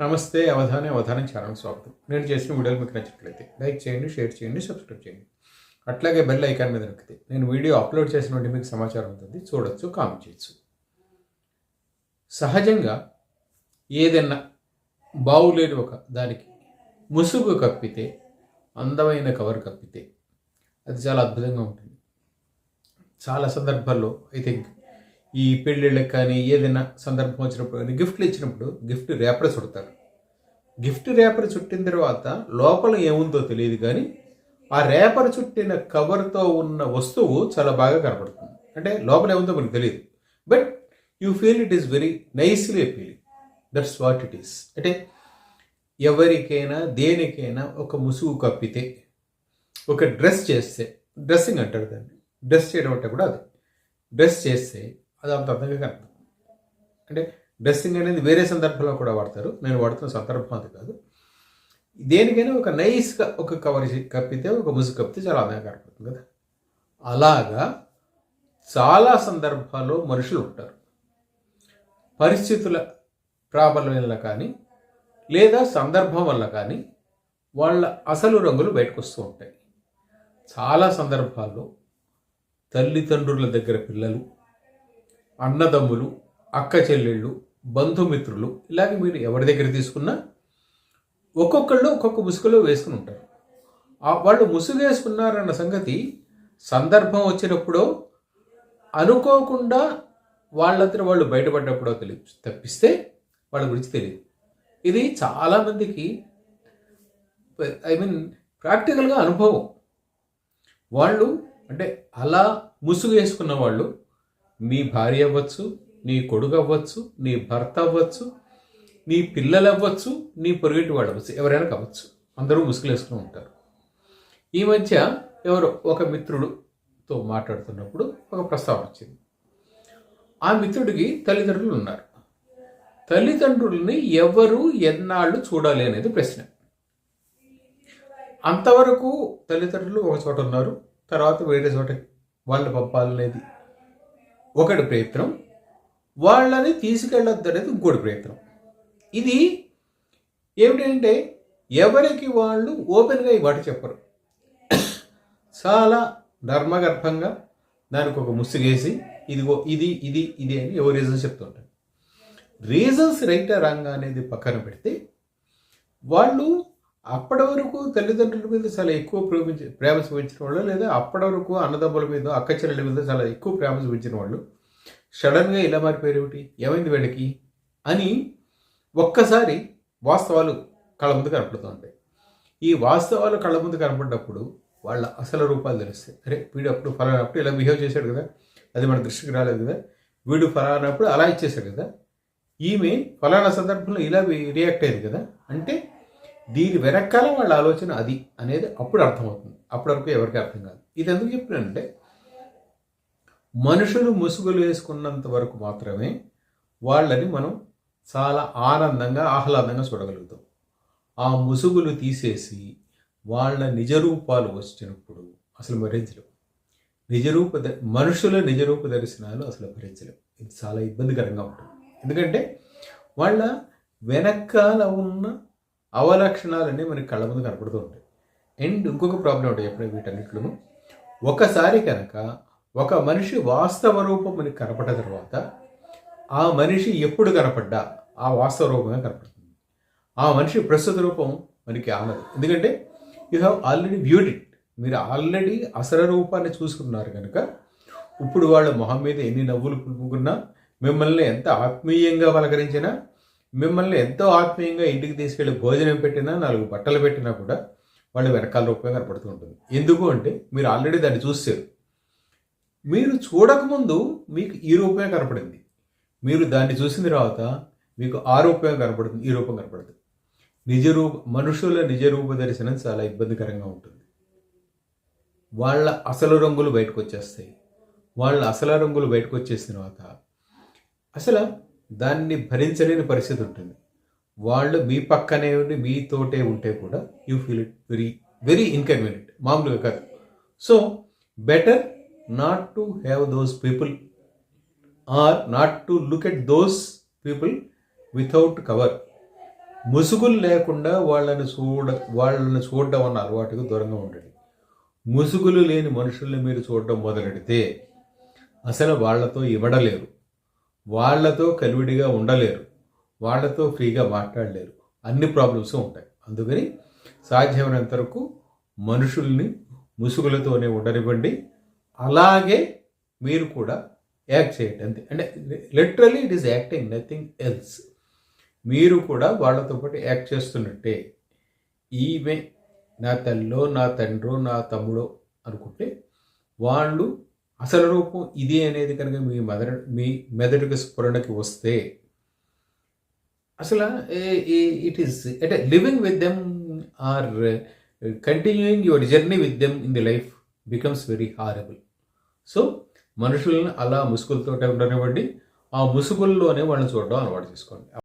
నమస్తే అవధాని అవధానం ఛానల్ స్వాగతం. నేను చేసిన వీడియోలు మీకు నచ్చినట్లయితే లైక్ చేయండి షేర్ చేయండి సబ్స్క్రైబ్ చేయండి. అట్లాగే బెల్ ఐకాన్ మీద నొక్కితే నేను వీడియో అప్లోడ్ చేసినటువంటి మీకు సమాచారం ఉంటుంది. చూడొచ్చు కామెంట్ చేయొచ్చు. సహజంగా ఏదైనా బావులేని ఒక దానికి ముసుగు కప్పితే అందమైన కవర్ కప్పితే అది చాలా అద్భుతంగా ఉంటుంది. చాలా సందర్భాల్లో ఐ థింక్ ఈ పెళ్ళిళ్ళకి కానీ ఏదైనా సందర్భం వచ్చినప్పుడు కానీ గిఫ్ట్లు ఇచ్చినప్పుడు గిఫ్ట్ రేపర్ చుడతారు. గిఫ్ట్ రేపర్ చుట్టిన తర్వాత లోపల ఏముందో తెలియదు కానీ ఆ రేపర్ చుట్టిన కవర్తో ఉన్న వస్తువు చాలా బాగా కనపడుతుంది. అంటే లోపల ఏముందో మనకు తెలియదు. But you feel it is very nicely feeling that's what it is అంటే ఎవరికైనా దేనికైనా ఒక ముసుగు కప్పితే ఒక డ్రెస్ చేస్తే డ్రెస్సింగ్ అంటారు దాన్ని. డ్రెస్ చేయడం అంటే కూడా అది. డ్రెస్ చేస్తే అది అంత అందంగా కనపడుతుంది అంటే డ్రెస్సింగ్ అనేది వేరే సందర్భంలో కూడా వాడతారు. నేను వాడుతున్న సందర్భం అది కాదు. దేనికైనా ఒక నైస్గా ఒక కవర్ కప్పితే ఒక ముసుగు కప్పితే చాలా అందంగా కనపడుతుంది కదా. అలాగా చాలా సందర్భాల్లో మనుషులు ఉంటారు. పరిస్థితుల ప్రాబల్యం వల్ల కానీ లేదా సందర్భం వల్ల కానీ వాళ్ళ అసలు రంగులు బయటకు వస్తూ ఉంటాయి. చాలా సందర్భాల్లో తల్లిదండ్రుల దగ్గర పిల్లలు అన్నదమ్ములు అక్క చెల్లెళ్ళు బంధుమిత్రులు ఇలాగే మీరు ఎవరి దగ్గర తీసుకున్నా ఒక్కొక్కళ్ళు ఒక్కొక్క ముసుగులో వేసుకుని ఉంటారు. ఆ వాళ్ళు ముసుగు వేసుకున్నారన్న సంగతి సందర్భం వచ్చినప్పుడో అనుకోకుండా వాళ్ళంతా వాళ్ళు బయటపడ్డప్పుడో తెలియదు తప్పిస్తే వాళ్ళ గురించి తెలియదు. ఇది చాలామందికి ఐ మీన్ ప్రాక్టికల్గా అనుభవం. వాళ్ళు అంటే అలా ముసుగు వేసుకున్న వాళ్ళు నీ భార్య అవ్వచ్చు నీ కొడుకు అవ్వచ్చు నీ భర్త అవ్వచ్చు నీ పిల్లలు అవ్వచ్చు నీ పొరుగింటి వాడు అవ్వచ్చు ఎవరైనా కావచ్చు. అందరూ ముసుగులేసుకుని ఉంటారు. ఈ మధ్య ఎవరో ఒక మిత్రుడుతో మాట్లాడుతున్నప్పుడు ఒక ప్రస్తావన వచ్చింది. ఆ మిత్రుడికి తల్లిదండ్రులు ఉన్నారు. తల్లిదండ్రుల్ని ఎవరు ఎన్నాళ్ళు చూడాలి అనేది ప్రశ్న. అంతవరకు తల్లిదండ్రులు ఒక చోట ఉన్నారు తర్వాత వేరే చోట వాళ్ళు పంపాలనేది ఒకటి ప్రయత్నం వాళ్ళని తీసుకెళ్ళొద్దు అనేది ఇంకోటి ప్రయత్నం. ఇది ఏమిటంటే ఎవరికి వాళ్ళు ఓపెన్గా ఈ మాట చెప్పరు. చాలా ధర్మగర్భంగా దానికి ఒక ముసుగేసి ఇదిగో ఇది ఇది ఇది అని ఎవరు రీజన్స్ చెప్తుంటారు. రీజన్స్ రైట్ రాంగ్ అనేది పక్కన పెడితే వాళ్ళు అప్పటి వరకు తల్లిదండ్రుల మీద చాలా ఎక్కువ ప్రేమించి ప్రేమ చూపించిన వాళ్ళు లేదా అప్పటి వరకు అన్నదమ్ముల మీద అక్క చెల్లెల మీద చాలా ఎక్కువ ప్రేమ చూపించిన వాళ్ళు. సడన్గా ఇలా మారిపోయారు ఏమిటి? ఏమైంది వీళ్ళకి? అని ఒక్కసారి వాస్తవాలు కళ్ళ ముందు కనపడుతూ ఉంటాయి ఈ వాస్తవాలు కళ్ళ ముందు కనపడినప్పుడు వాళ్ళ అసలు రూపాలు తెలుస్తాయి. అరే వీడు అప్పుడు ఫలానప్పుడు ఇలా బిహేవ్ చేశాడు కదా అది మన దృష్టికి రాలేదు కదా వీడు ఫలానప్పుడు అలా ఇచ్చేశాడు కదా ఈమె ఫలానా సందర్భంలో ఇలా రియాక్ట్ అయ్యింది కదా అంటే దీని వెనకాల వాళ్ళ ఆలోచన అది అనేది అప్పుడు అర్థమవుతుంది. అప్పటి వరకు ఎవరికి అర్థం కాదు. ఇది ఎందుకు చెప్పినంటే మనుషులు ముసుగులు వేసుకున్నంత వరకు మాత్రమే వాళ్ళని మనం చాలా ఆనందంగా ఆహ్లాదంగా చూడగలుగుతాం. ఆ ముసుగులు తీసేసి వాళ్ళ నిజరూపాలు వచ్చినప్పుడు అసలు భరించలేవు నిజరూప మనుషుల నిజరూప దర్శనాలు అసలు భరించలేవు ఇది చాలా ఇబ్బందికరంగా ఉంటుంది. ఎందుకంటే వాళ్ళ వెనకాల ఉన్న అవలక్షణాలన్నీ మనకి కళ్ళ ముందు కనపడుతూ ఉంటాయి. అండ్ ఇంకొక ప్రాబ్లం ఉంటుంది ఎప్పుడు వీటన్నిటిలోనూ. ఒకసారి కనుక ఒక మనిషి వాస్తవ రూపం మనకి కనపడ్డ తర్వాత ఆ మనిషి ఎప్పుడు కనపడ్డా ఆ వాస్తవ రూపంగా కనపడుతుంది. ఆ మనిషి ప్రస్తుత రూపం మనకి ఆనదు. ఎందుకంటే you have already viewed it మీరు ఆల్రెడీ అసల రూపాన్ని చూసుకున్నారు కనుక ఇప్పుడు వాళ్ళ మొహం మీద ఎన్ని నవ్వులు పులుపుకున్నా మిమ్మల్ని ఎంత ఆత్మీయంగా పలకరించినా మిమ్మల్ని ఎంతో ఆత్మీయంగా ఇంటికి తీసుకెళ్ళి భోజనం పెట్టినా నాలుగు బట్టలు పెట్టినా కూడా వాళ్ళ వెనకాల రూపంగా కనపడుతూ ఉంటుంది. ఎందుకు అంటే మీరు ఆల్రెడీ దాన్ని చూసారు మీరు చూడకముందు మీకు ఈ రూపమే కనపడింది. మీరు దాన్ని చూసిన తర్వాత మీకు ఆ రూపమే కనపడుతుంది ఈ రూపం కనపడుతుంది. నిజ రూప మనుషుల నిజ రూప దర్శనం చాలా ఇబ్బందికరంగా ఉంటుంది. వాళ్ళ అసలు రంగులు బయటకు వచ్చేస్తాయి. వాళ్ళ అసలు రంగులు బయటకు వచ్చేసిన తర్వాత అసలు దాన్ని భరించలేని పరిస్థితి ఉంటుంది. వాళ్ళు మీ పక్కనే ఉండి మీతోటే ఉంటే కూడా you feel it very very inconvenient మామూలుగా కాదు. So better not to have those people or not to look at those people without cover ముసుగులు లేకుండా వాళ్ళని చూడ వాళ్ళని చూడడం అన్న అలవాటుకు దూరంగా ఉండండి. ముసుగులు లేని మనుషుల్ని మీరు చూడడం మొదలెడితే అసలు వాళ్ళతో ఇవ్వడలేరు వాళ్ళతో కలివిడిగా ఉండలేరు. వాళ్ళతో ఫ్రీగా మాట్లాడలేరు. అన్ని ప్రాబ్లమ్స్ ఉంటాయి. అందుకని సాధ్యమైనంత వరకు మనుషుల్ని ముసుగులతోనే ఉండనివ్వండి. అలాగే మీరు కూడా యాక్ట్ చేయండి. అంతే. అంటే literally it is acting nothing else. మీరు కూడా వాళ్ళతో పాటు యాక్ట్ చేస్తున్నట్టే. ఈమె నా తల్లో నా తండ్రో నా తమ్ముడో అనుకుంటే వాళ్ళు అసలు రూపం ఇది అనేది కనుక మీ మెదడు మీ మెదడుకి స్ఫురణకి వస్తే అసలు ఇట్ ఈస్ అంటే living with them or continuing your journey with them in the life becomes very horrible so మనుషులను అలా ముసుగులతో ఉండనివ్వండి ఆ ముసుగుల్లోనే వాళ్ళని చూడడం అలవాటు చేసుకోండి.